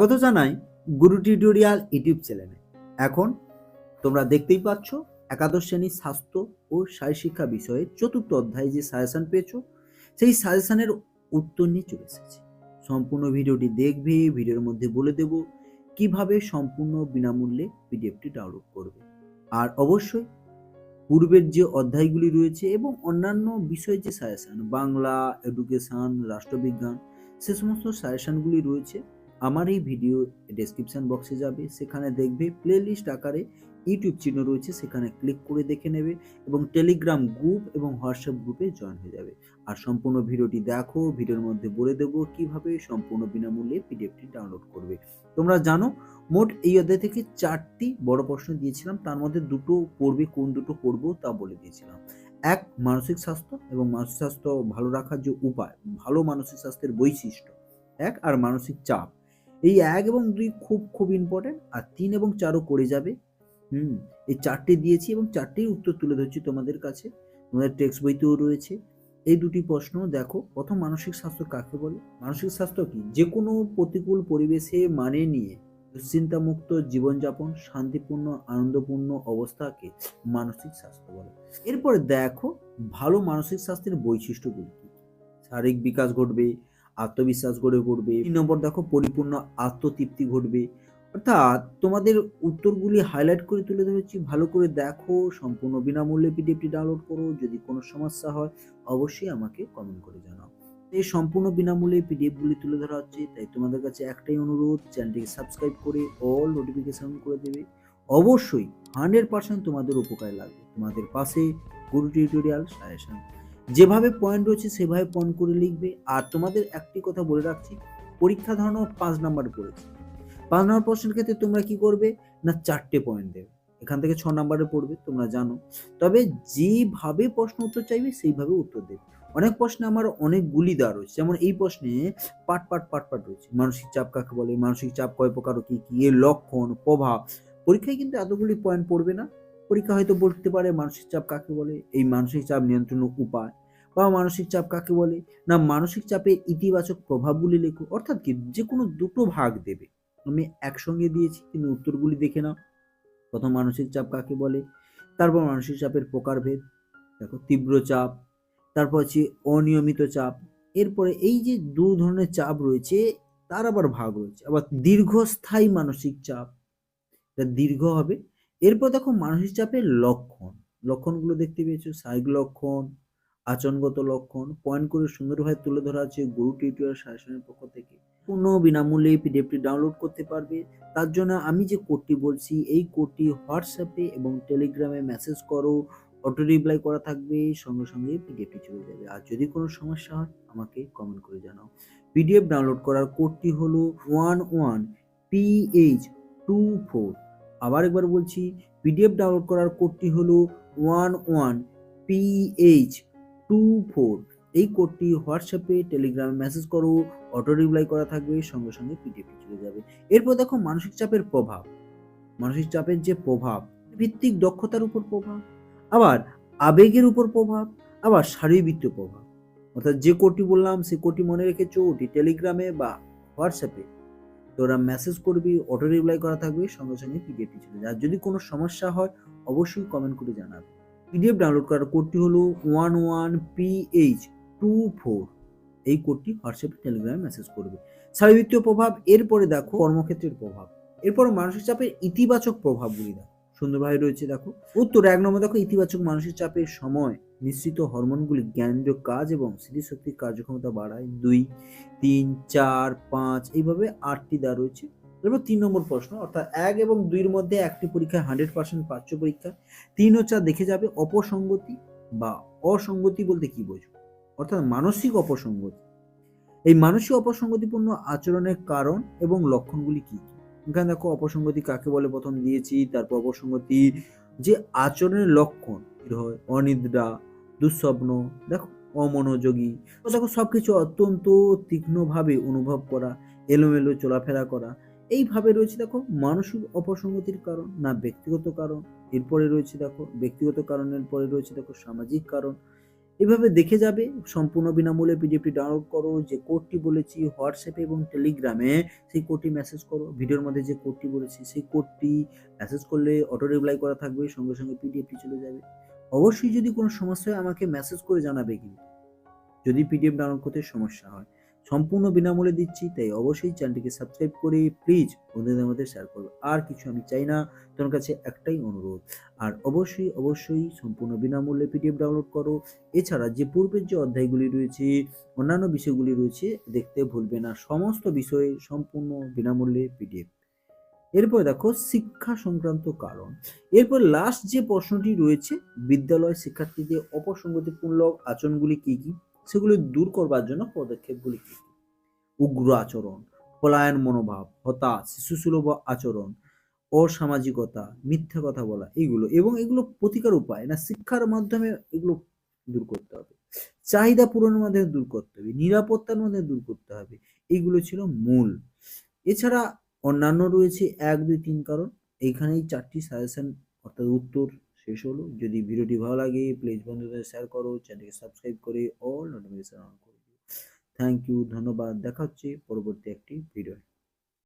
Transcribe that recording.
স্বাগত জানাই গুরু tutorial YouTube চ্যানেলে। এখন তোমরা দেখতেই পাচ্ছ, একাদশ শ্রেণির স্বাস্থ্য ও শারীরশিক্ষা বিষয়ে চতুর্থ অধ্যায়ে যে সাজেশন পেয়েছ, সেই সাজেশনের উত্তর নিয়ে চলে এসেছি। সম্পূর্ণ ভিডিওটি দেখবে, ভিডিওর মধ্যে বলে দেব কীভাবে সম্পূর্ণ বিনামূল্যে পিডিএফটি ডাউনলোড করবে। আর অবশ্যই পূর্বের যে অধ্যায়গুলি রয়েছে এবং অন্যান্য বিষয়ের যে সাজেশন বাংলা এডুকেশন রাষ্ট্রবিজ্ঞান, সে সমস্ত সাজেশনগুলি রয়েছে আমার এই ভিডিও ডেসক্রিপশন বক্সে যাবে। সেখানে দেখবে প্লে লিস্ট আকারে ইউটিউব চিহ্ন রয়েছে, সেখানে ক্লিক করে দেখে নেবে এবং টেলিগ্রাম গ্রুপ এবং হোয়াটসঅ্যাপ গ্রুপে জয়েন হয়ে যাবে। আর সম্পূর্ণ ভিডিওটি দেখো, ভিডিওর মধ্যে বলে দেবো কীভাবে সম্পূর্ণ বিনামূল্যে পিডিএফটি ডাউনলোড করবে। তোমরা জানো, মোট এই অধ্যায় থেকে চারটি বড় প্রশ্ন দিয়েছিলাম, তার মধ্যে দুটো পড়বে, কোন দুটো পড়ব তা বলে দিয়েছিলাম। এক, মানসিক স্বাস্থ্য এবং মানসিক স্বাস্থ্য ভালো রাখার যে উপায়, ভালো মানসিক স্বাস্থ্যের বৈশিষ্ট্য। এক, আর মানসিক চাপ। এই এক এবং দুই খুব খুব ইম্পর্টেন্ট আর তিন এবং চারও করে যাবে। হুম, এই চারটে দিয়েছি এবং চারটেই উত্তর তুলে ধরছি তোমাদের কাছে। তোমাদের টেক্সট বইতেও রয়েছে। এই দুটি প্রশ্ন, দেখো, প্রথম মানসিক স্বাস্থ্য কাকে বলে? মানসিক স্বাস্থ্য কি? যে কোনো প্রতিকূল পরিবেশে মানে নিয়ে দুশ্চিন্তামুক্ত জীবনযাপন, শান্তিপূর্ণ, আনন্দপূর্ণ অবস্থাকে মানসিক স্বাস্থ্য বলে। এরপর দেখো, ভালো মানসিক স্বাস্থ্যের বৈশিষ্ট্যগুলি কি? শারীরিক বিকাশ ঘটবে আত্মবিশ্বাস গড়ে উঠবে। তিন নম্বর দেখো, পরিপূর্ণ আত্মতৃপ্তি ঘটবে। অর্থাৎ তোমাদের উত্তরগুলি হাইলাইট করে তুলে ধরেছি ভালো করে দেখো, সম্পূর্ণ বিনামূল্যে পিডিএফটি ডাউনলোড করো। যদি কোনো সমস্যা হয়, অবশ্যই আমাকে কমেন্ট করে জানাও। এই সম্পূর্ণ বিনামূল্যে পিডিএফগুলি তুলে ধরা হচ্ছে। তাই তোমাদের কাছে একটাই অনুরোধ, চ্যানেলটিকে সাবস্ক্রাইব করে অল নোটিফিকেশন করে দেবে। অবশ্যই হান্ড্রেড পার্সেন্ট তোমাদের উপকারে লাগবে। তোমাদের পাশে গুরু টিউটোরিয়াল সাজেশন। যেভাবে পয়েন্ট রয়েছে, সেভাবে পয়েন্ট করে লিখবে। আর তোমাদের একটি কথা বলে রাখছি, পরীক্ষা ধরানো পাঁচ নাম্বার পড়েছে। পাঁচ নম্বর প্রশ্নের ক্ষেত্রে তোমরা কি করবে? না, চারটে পয়েন্ট দেবে। এখান থেকে ছ নম্বরে পড়বে, তোমরা জানো। তবে যেভাবে প্রশ্ন উত্তর চাইবে, সেইভাবে উত্তর দেবে। অনেক প্রশ্নে আমার অনেক গুলি দেওয়া রয়েছে। যেমন এই প্রশ্নে পাট পাট পাট পাট রয়েছে। মানসিক চাপ কাকে বলে? মানসিক চাপ কয় প্রকার কি কি? এর লক্ষণ, প্রভাব। পরীক্ষায় কিন্তু এতগুলি পয়েন্ট পড়বে না। পরীক্ষা হয়তো বলতে পারে মানসিক চাপ কাকে বলে? এই মানসিক চাপ নিয়ন্ত্রণের উপায়। বা মানসিক চাপ কাকে বলে? না, মানসিক চাপের ইতিবাচক প্রভাবগুলি লেখো। অর্থাৎ কি? যে কোনো দুটো ভাগ দেবে। আমি একসঙ্গে দিয়েছি কিন্তু উত্তরগুলি দেখে নাও। প্রথম মানসিক চাপ কাকে বলে? তারপর মানসিক চাপের প্রকারভেদ। দেখো, তীব্র চাপ। তারপর হচ্ছে অনিয়মিত চাপ। এরপরে এই যে দু ধরনের চাপ রয়েছে, তার আবার ভাগ রয়েছে। আবার দীর্ঘস্থায়ী মানসিক চাপ দীর্ঘ হবে। এরপর দেখো, মানসিক চাপের লক্ষণ। লক্ষণগুলো দেখতে পেয়েছ? শারীরিক লক্ষণ আচরণগত লক্ষণ পয়েন্ট করে সুন্দরভাবে তুলে ধরা আছে গুরু টিউটোরিয়াল শাসনের পক্ষ থেকে। পূর্ণ বিনামূল্যে পিডিএফটি ডাউনলোড করতে পারবে। তার জন্য আমি যে কোডটি বলছি, এই কোডটি হোয়াটসঅ্যাপে এবং টেলিগ্রামে মেসেজ করো অটো রিপ্লাই করা থাকবে, সঙ্গে সঙ্গে পিডিএফটি চলে যাবে। আর যদি কোনো সমস্যা হয়, আমাকে কমেন্ট করে জানাও। পিডিএফ ডাউনলোড করার কোডটি হলো one one P H two four আবার একবার বলছি পিডিএফ ডাউনলোড করার কোডটি হলো one one P H two four এই কোডটি হোয়াটসঅ্যাপে টেলিগ্রামে মেসেজ করো অটো রিপ্লাই করা থাকবে, সঙ্গে সঙ্গে পিডিএফ চলে যাবে। এরপর দেখো মানসিক চাপের প্রভাব। মানসিক চাপের যে প্রভাব, ভিত্তিক দক্ষতার উপর প্রভাব, আবার আবেগের উপর প্রভাব, আবার শারীরবৃত্তীয় প্রভাব। অর্থাৎ যে কোডটি বললাম, সে কোডটি মনে রেখেছো, ওটি টেলিগ্রামে বা হোয়াটসঅ্যাপে। তোরা মেসেজ করবি অটো রিপ্লাই করা থাকবে, সঙ্গে সঙ্গে পিডিএফটি চলে যাবে যদি কোনো সমস্যা হয়, অবশ্যই কমেন্ট করে জানাবে। পিডিএফ ডাউনলোড করার কোডটি হলো one one P H two four এই কোডটি হোয়াটসঅ্যাপে, টেলিগ্রামে মেসেজ করবে। শারীরবৃত্তীয় প্রভাব, এরপরে দেখো কর্মক্ষেত্রের প্রভাব। এরপর মানসিক চাপের ইতিবাচক প্রভাবগুলি দেখো। সুন্দরভাবে রয়েছে দেখো। উত্তর, এক নম্বর দেখো, ইতিবাচক মানসিক চাপের সময়। নিশ্চিত হরমোনগুলি জ্ঞানেন্দ্রীয় কাজ এবং স্মৃতিশক্তির কার্যক্ষমতা বাড়ায়। দুই, তিন, চার, পাঁচ, এইভাবে আটটি দেওয়া রয়েছে। এরপর তিন নম্বর প্রশ্ন, অর্থাৎ এক এবং দুইয়ের মধ্যে একটি পরীক্ষায় হান্ড্রেড পার্সেন্ট পাচ্য পরীক্ষা, তিন ও চার দেখে যাবে অপসঙ্গতি বা অসঙ্গতি বলতে কি বোঝো? অর্থাৎ মানসিক অপসঙ্গতি। এই মানসিক অপসঙ্গতিপূর্ণ আচরণের কারণ এবং লক্ষণগুলি কি? এখানে দেখো অপসঙ্গতি কাকে বলে? প্রথম দিয়েছি, তারপর অপসঙ্গতি। যে আচরণের লক্ষণ হয় অনিদ্রা, দুঃস্বপ্ন, দেখো অমনোযোগী দেখো সবকিছু অত্যন্ত তীক্ষ্ণভাবে অনুভব করা, এলোমেলো চলাফেরা করা এইভাবে রয়েছে দেখো মানসিক অপসঙ্গতির কারণ না ব্যক্তিগত কারণ। এরপরে রয়েছে দেখো ব্যক্তিগত কারণের পরে রয়েছে দেখো সামাজিক কারণ। এভাবে দেখে যাবে সম্পূর্ণ বিনামূল্যে পিডিএফটি ডাউনলোড করো, যে কোডটি বলেছি হোয়াটসঅ্যাপে এবং টেলিগ্রামে সেই কোডটি মেসেজ করো। ভিডিওর মধ্যে যে কোডটি বলেছি সেই কোডটি মেসেজ করলে অটো রিপ্লাই করা থাকবে, সঙ্গে সঙ্গে পিডিএফটি চলে যাবে। অবশ্যই যদি কোনো সমস্যা হয় আমাকে মেসেজ করে জানাবে কিন্তু। যদি পিডিএফ ডাউনলোড করতে সমস্যা হয়। সম্পূর্ণ বিনামূল্যে দিচ্ছি, তাই অবশ্যই চ্যানেলটিকে সাবস্ক্রাইব করে প্লিজ বন্ধুদের মধ্যে শেয়ার করবে আর কিছু আমি চাই না, তোমার কাছে একটাই অনুরোধ। আর অবশ্যই অবশ্যই সম্পূর্ণ বিনামূল্যে পিডিএফ ডাউনলোড করো। এছাড়া যে পূর্বের যে অধ্যায়গুলি রয়েছে, অন্যান্য বিষয়গুলি রয়েছে, দেখতে ভুলবে না। সমস্ত বিষয়ে সম্পূর্ণ বিনামূল্যে পিডিএফ এরপর দেখো শিক্ষা সংক্রান্ত কারণ। এরপর লাস্ট যে প্রশ্নটি রয়েছে, বিদ্যালয় শিক্ষার্থীদের অপসঙ্গতিপূর্ণ আচরণগুলি কি কি? সেগুলি দূর করবার জন্য পদক্ষেপগুলি কি? উগ্র আচরণ, পলায়ন মনোভাব, হতাশ, শিশুসুলভ আচরণ, অসামাজিকতা, মিথ্যা কথা বলা, এগুলো এবং এগুলো প্রতিকার উপায় না শিক্ষার মাধ্যমে এগুলো দূর করতে হবে। চাহিদা পূরণের মাধ্যমে দূর করতে হবে, নিরাপত্তার মাধ্যমে দূর করতে হবে এইগুলো ছিল মূল। এছাড়া অন্যান্য রয়েছে এক দুই তিন কারণ, এইখানেই চারটি সাজেশন অর্থাৎ উত্তর শেষ হলো। যদি ভিডিওটি ভালো লাগে প্লিজ বন্ধুদের শেয়ার করো চ্যানেলকে সাবস্ক্রাইব করে অল নোটিফিকেশন অন করে দিও। থ্যাংক ইউ ধন্যবাদ, দেখা হচ্ছে পরবর্তী একটি ভিডিও